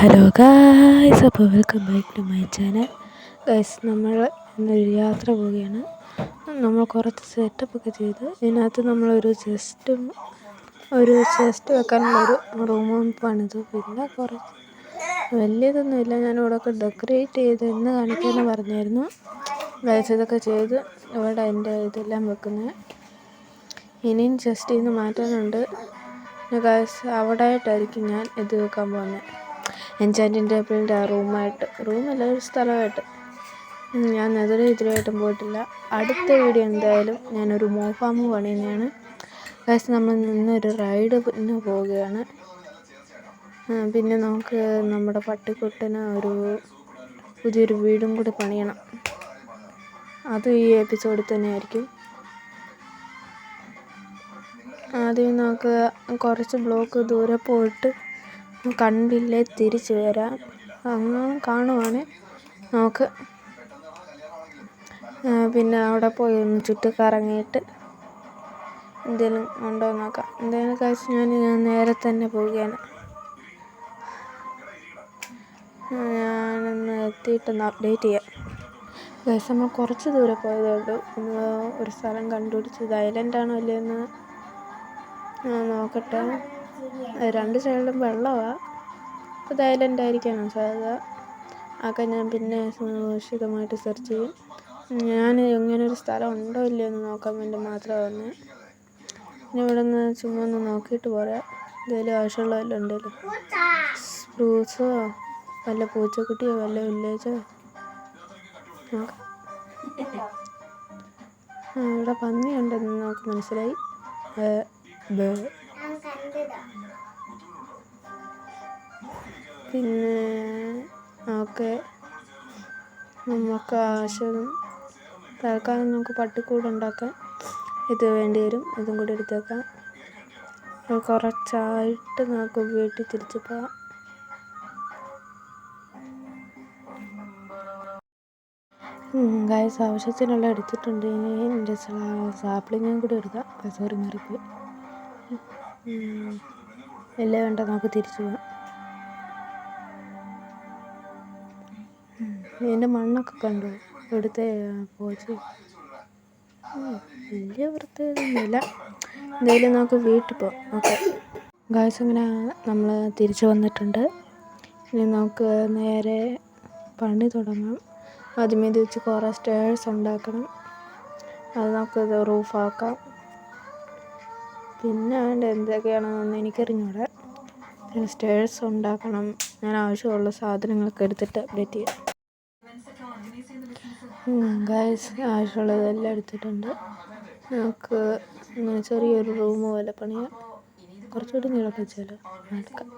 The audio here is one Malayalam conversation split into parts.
ഹലോ ഗായ്സ് അപ്പോൾ welcome back to my channel guys നമ്മൾ ഇന്നൊരു യാത്ര പോവുകയാണ്. നമ്മൾ കുറച്ച് സെറ്റപ്പ് ഒക്കെ ചെയ്ത്. ഇതിനകത്ത് നമ്മളൊരു ചെസ്റ്റും ഒരു ചെസ്റ്റ് വെക്കാനുള്ള ഒരു റൂമും പണിതു പിന്നെ കുറച്ച് വലിയതൊന്നുമില്ല ഞാൻ ഇവിടെയൊക്കെ ഡെക്കറേറ്റ് ചെയ്ത് എന്ന് കാണിക്കാമെന്ന് പറഞ്ഞായിരുന്നു. ഗൈസ് ഇതൊക്കെ ചെയ്ത് ഇവിടെ എന്റെ ഇതെല്ലാം വെക്കുന്നത്. ഇനിയും ചെസ്റ്റ് ഇന്ന് മാറ്റാനുണ്ട്. ഗൈസ് അവിടെ ആയിട്ടായിരിക്കും ഞാൻ ഇത് വെക്കാൻ പോകുന്നത്. എൻചാന്റിങ് ടേബിളിന്റെ ആ റൂമായിട്ട് റൂമല്ല ഒരു സ്ഥലമായിട്ട്. ഞാൻ അതിൽ ഇതിലായിട്ടും പോയിട്ടില്ല. അടുത്ത വീഡിയോ എന്തായാലും ഞാനൊരു മോഫാമ് പണിയുന്നതാണ്. ഗൈസ് നമ്മൾ നിന്നൊരു റൈഡ് പിന്നെ പോവുകയാണ്. പിന്നെ നമുക്ക് നമ്മുടെ പട്ടിക്കുട്ടന് ഒരു പുതിയൊരു വീടും കൂടി പണിയണം. അതും ഈ എപ്പിസോഡിൽ തന്നെ ആയിരിക്കും ആദ്യം നമുക്ക് കുറച്ച് ബ്ലോക്ക് ദൂരെ പോയിട്ട് കണ്ടില്ലേ? തിരിച്ചു വരാം. അങ്ങനെ കാണുവാണ്. നമുക്ക് പിന്നെ അവിടെ പോയി ഒന്ന് ചുറ്റി കറങ്ങിയിട്ട് എന്തെങ്കിലും ഉണ്ടോ എന്ന് നോക്കാം. എന്തെങ്കിലും കഴിച്ച് ഞാൻ ഞാൻ നേരെ തന്നെ പോവുകയാണ്. ഞാനൊന്ന് എത്തിയിട്ടൊന്ന് അപ്ഡേറ്റ് ചെയ്യാം. ഗൈസ് നമ്മൾ കുറച്ച് ദൂരെ പോയതേ ഉള്ളൂ. ഒരു സ്ഥലം കണ്ടുപിടിച്ച് ഇത് ഐലൻഡാണോ അല്ലയെന്ന് നോക്കട്ടെ. രണ്ട് സൈഡിലും വെള്ളമാണ് അപ്പോൾ ഇത് ഐലൻഡ് ആയിരിക്കാനാണ് സാധ്യത? അതൊക്കെ ഞാൻ പിന്നെ വിശദമായിട്ട് സെർച്ച് ചെയ്യും. ഞാൻ ഇങ്ങനെ ഒരു സ്ഥലം ഉണ്ടോ ഇല്ലയോ എന്ന് നോക്കാൻ വേണ്ടി മാത്രമാണ് വന്നത് പിന്നെ ഇവിടെ നിന്ന് ചുമ്മാ ഒന്ന് നോക്കിയിട്ട് പോരാ എന്തെങ്കിലും ആവശ്യമുള്ള വല്ലതും ഉണ്ടല്ലോ സ്പ്രൂസോ വല്ല പൂച്ചക്കുട്ടിയോ? വല്ല വില്ലേജോ? നോക്കാം. ഇവിടെ പന്നിയുണ്ടെന്ന് നമുക്ക് മനസ്സിലായി. പിന്നെ ഓക്കെ. നമുക്ക് ആവശ്യം തൽക്കാലം നമുക്ക് പട്ടിക്കൂട് ഉണ്ടാക്കാൻ ഇത് വേണ്ടി വരും. ഇതും കൂടി എടുത്തേക്കാം. കുറച്ചായിട്ട് നമുക്ക് വീട്ടിൽ തിരിച്ചു പോകാം. ഗായസ് ആവശ്യത്തിനുള്ള എടുത്തിട്ടുണ്ട്. ഇനി സാപ്ലിങ്ങും കൂടി എടുക്കാം. സോറി മാറിപ്പോയി. എല്ലാം വേണ്ട നമുക്ക് തിരിച്ചു പോകാം. എന്റെ മണ്ണൊക്കെ കണ്ടു. ഇവിടുത്തെ പോച്ച്. വലിയ വൃത്തിയൊന്നുമില്ല എന്തായാലും നമുക്ക് വീട്ടിൽ പോകാം. ഓക്കെ. ഗായസ് ഇങ്ങനെ നമ്മൾ തിരിച്ചു വന്നിട്ടുണ്ട്. ഇനി നമുക്ക് നേരെ പണി തുടങ്ങാം. ആദ്യമേ ഇത് വെച്ച് കുറേ സ്റ്റേഴ്സ് ഉണ്ടാക്കണം. അത് നമുക്ക് റൂഫാക്കാം പിന്നെ വേണ്ട എന്തൊക്കെയാണെന്നൊന്നും എനിക്കറിഞ്ഞൂടെ. പിന്നെ സ്റ്റേഴ്സ് ഉണ്ടാക്കണം. ഞാൻ ആവശ്യമുള്ള സാധനങ്ങളൊക്കെ എടുത്തിട്ട് അപ്ഡേറ്റ് ചെയ്യാം. ഗായ്സ് ആവശ്യമുള്ളതെല്ലാം എടുത്തിട്ടുണ്ട്. നമുക്ക് ചെറിയൊരു റൂം പോലെ പണിയാം. കുറച്ചുകൂടി നീളൊക്കെ വെച്ചാലോ? നടക്കാം.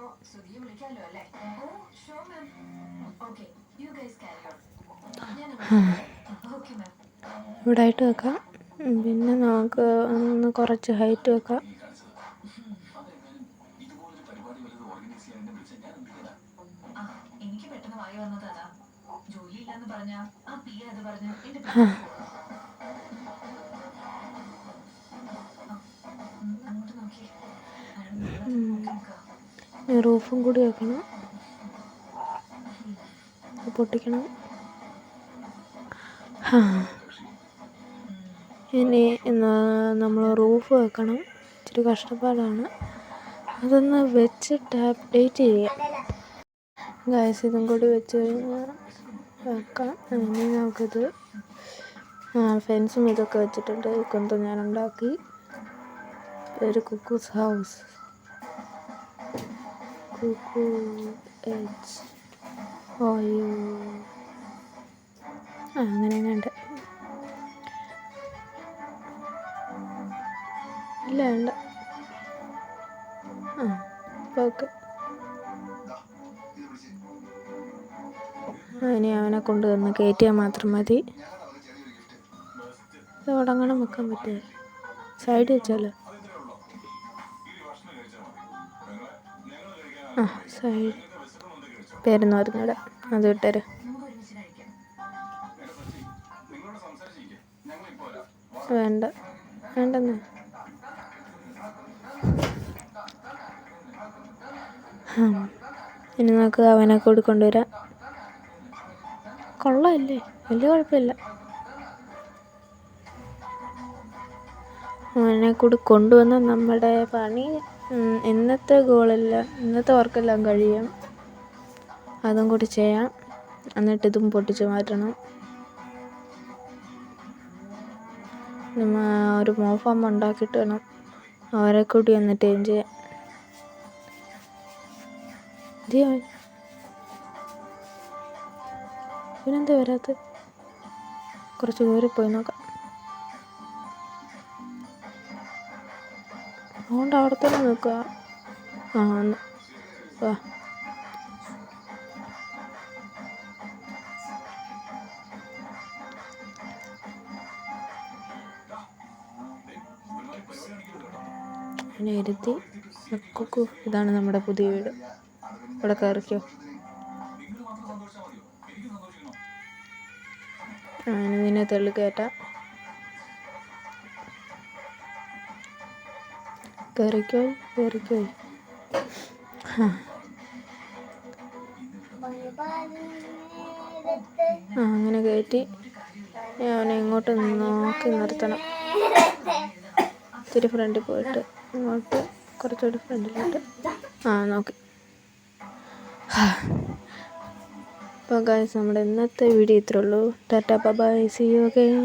ഇവിടെ ആയിട്ട് വെക്കാം. പിന്നെ നമുക്ക് ഒന്ന് കുറച്ച് ഹൈറ്റ് വെക്കാം. റൂഫും കൂടി വെക്കണം. പൊട്ടിക്കണം. ഇനി നമ്മൾ റൂഫ് വെക്കണം. ഇച്ചിരി കഷ്ടപ്പാടാണ്. അതൊന്ന് വെച്ചിട്ട് അപ്ഡേറ്റ് ചെയ്യാം. ഗായസ് ഇതും കൂടി വെച്ച് കഴിഞ്ഞാൽ വെക്കാം ഇനി നമുക്കിത് ഫെൻസും ഇതൊക്കെ വെച്ചിട്ടുണ്ട്. കൊന്ത ഞാൻ ഉണ്ടാക്കി ഒരു കുക്കൂസ് ഹൗസ് കുക്കു അങ്ങനെ ഇല്ല വേണ്ട. ആ ഓക്കെ. ഇനി അവനെ കൊണ്ടുവന്ന് കയറ്റിയാൽ മാത്രം മതി. ഇത് ഉടങ്ങണം വെക്കാൻ പറ്റുക സൈഡ് വെച്ചാലോ? ആ സൈഡ് പേരെന്ന് പറഞ്ഞൂടെ അത് വിട്ടേര്. വേണ്ട വേണ്ടെന്ന്. ഇനി നമുക്ക് അവനെ കൂടി കൊണ്ടുവരാം. കൊള്ളാമല്ലേ വലിയ കുഴപ്പമില്ല. അവനെ കൂടി കൊണ്ടുവന്ന നമ്മുടെ പണി ഇന്നത്തെ ഗോളെല്ലാം ഇന്നത്തെ വർക്കെല്ലാം കഴിയും. അതും കൂടി ചെയ്യാം. എന്നിട്ട് ഇതും പൊട്ടിച്ച് മാറ്റണം. ഒരു മോഫാം ഉണ്ടാക്കിയിട്ട് വേണം അവരെ കൂടി എന്നിട്ട് ടൈം ചെയ്യാൻ? ഇവനെന്താ വരാത്ത? കുറച്ച് ദൂരെ പോയി നോക്കാം. അതുകൊണ്ട് അവിടെ തന്നെ നിൽക്കുക. ആ വാ. പിന്നെ ഇരുത്തി ഇതാണ് നമ്മുടെ പുതിയ വീട്. ഇവിടെ കയറിക്കോ. നിന്നെ തള്ളി കയറിക്കോയി കയറിക്കോ കയറിക്കോ ആ ആ അങ്ങനെ കയറ്റി അവനെ ഇങ്ങോട്ട് നോക്കി നിർത്തണം. ഇത്തിരി ഫ്രണ്ടിൽ പോയിട്ട് ഇങ്ങോട്ട് കുറച്ചുകൂടി ഫ്രണ്ടിലോട്ട് ആ നോക്കി. അപ്പോൾ ഗായ്സ് നമ്മുടെ ഇന്നത്തെ വീഡിയോ ഇത്രേ ഉള്ളൂ. Tata bye see you again